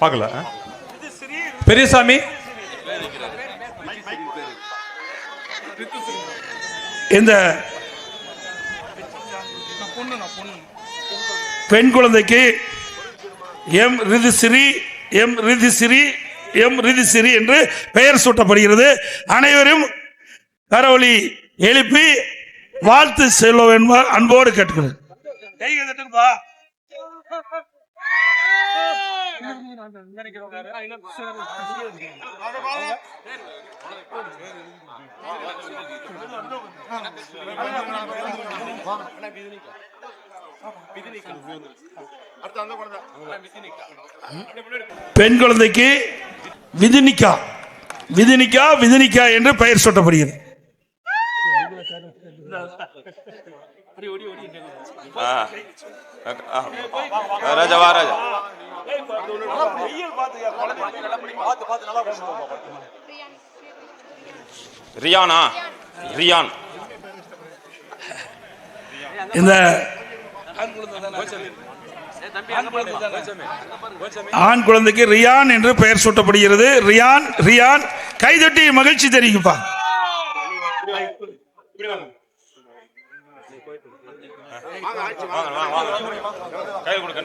பார்க்கல. பெரியசாமி? இந்த பெண் குழந்தைக்கு M Rithisri M Rithisri M Rithisri என்று பெயர் சூட்டப்படுகிறது. அனைவரும் கரவழி எழுப்பி வாழ்த்து செல்வோம் என்ப அன்போடு கேட்டுக்கிறேன். பெண் குழந்தைக்கு விதினிக்கா. விதினிக்கா விதினிக்கா என்று பெயர் சூட்டப்படுகிறது. ராஜா வா ராஜா. ரியானா ரியான். இந்த ஆண் குழந்தைக்கு ரியான் என்று பெயர் சூட்டப்படுகிறது. Ryan Ryan. கைதட்டி மகிழ்ச்சி தெரிவிப்பா. கையில் கொடுக்க